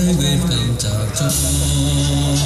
จากจอผ่า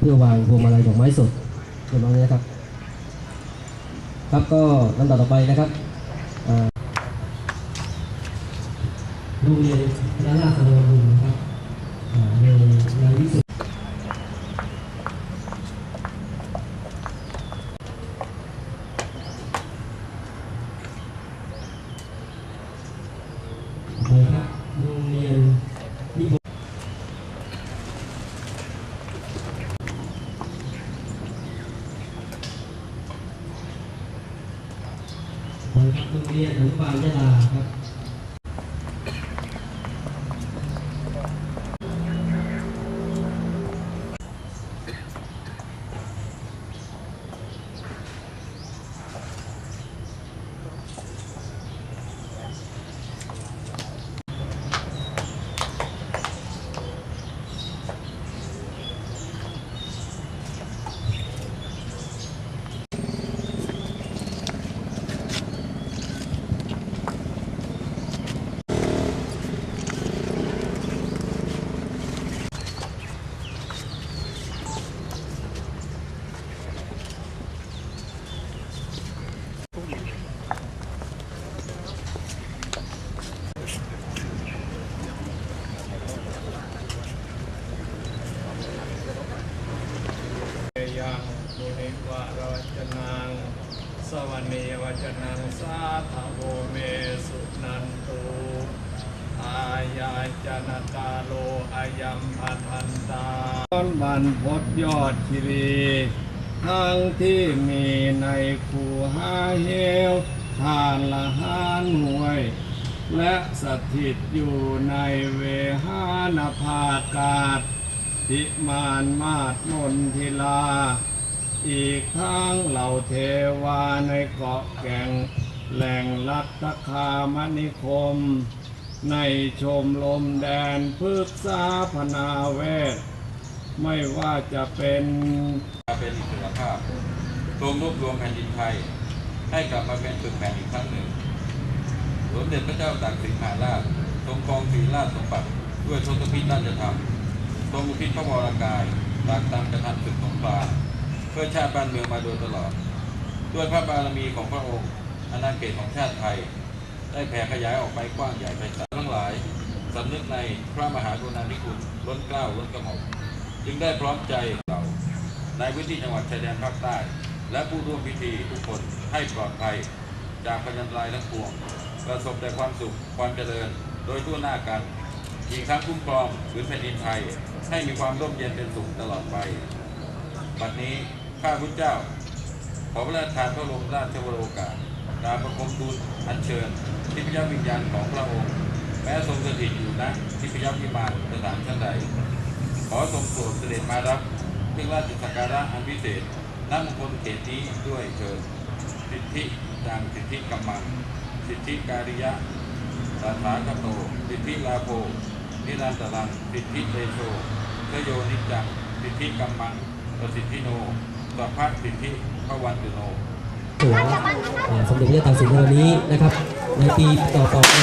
เพื่อวางพวงมาลัยดอกไม้สดเรียบร้อยแล้วนะครับ ครับก็ลำดับต่อไปนะครับโรงเรียนคณะราษฎรบุญนะครับอ่าในนายวิสุทธิ์นะครับโรงเรียนนิบ ของโรงเรียนอนุบาลยะลาครับ ยังมุนิวะรวจนัง สวนีวจนังสาธโวเมสุนันตุอายาจนกาโลอายัมพัทันตาต้นบันพดยอดคิรีทั้งที่มีในคูหาเฮวทานละหานหวย และสถิตอยู่ในเวหานภากาศทิมานมาดมนทิลา อีกทั้งเหล่าเทวาในเกาะแก่งแหล่งลัตคามนิคม ในชมลมแดนพฤกษาพนาเวท ไม่ว่าจะเป็นเป็นอิสรภาพทรงรวบรวมแผ่นดินไทย ให้กลับมาเป็นปึกแผ่นอีกครั้งหนึ่งสมเด็จพระเจ้าตากสินมหาราชทรงครองศรีราชสมบัติด้วยทศพิธราชธรรมทรงอุทิศพระวรกายตากตามกระทันศึกสงคราม เพื่อชาติบ้านเมืองมาโดยตลอด ด้วยพระบารมีของพระองค์อาณาเขตของชาติไทย ได้แผ่ขยายออกไปกว้างใหญ่ไพศาทั้งหลายสำนึกในพระมหากรุณาธิคุณล้นเกล้าล้นกระหม่อมจึงได้พร้อมใจเราในพื้นที่จังหวัดชายแดนภาคใต้ และผู้ร่วมพิธีทุกคนให้ปลอดภัย จากพยันตรายทั้งปวง ประสบแต่ความสุขความเจริญโดยทั่วหน้ากัน อีกทั้งคุ้มครองพื้นแผ่นดินไทย ให้มีความร่มเย็นเป็นสุขตลอดไป บัดนี้ ข้าพุทธเจ้า ขอพระราชทานพระบรมราชวโรกาสตามประคมทูลอัญเชิญทิพยวิญญาณของพระองค์ แม้ทรงสถิตอยู่ณทิพยวิมานสถานชั้นใด ขอทรงโปรดเสด็จมารับเครื่องราชสักการะอันพิเศษณมงคลเขตนี้ด้วยเชิญสิทธิจังสิทธิกำมัง สิทธิการิยะสาถากโต สิทธิลาโภนิรันตรังสิทธิเตโชทโยนิจจังสิทธิกำมังประสิทธิโน ต่อพระสิทธิพระวันติโนตัวสมเด็จพระเจ้าตากสินวันนี้นะครับ ในปีต่อๆไป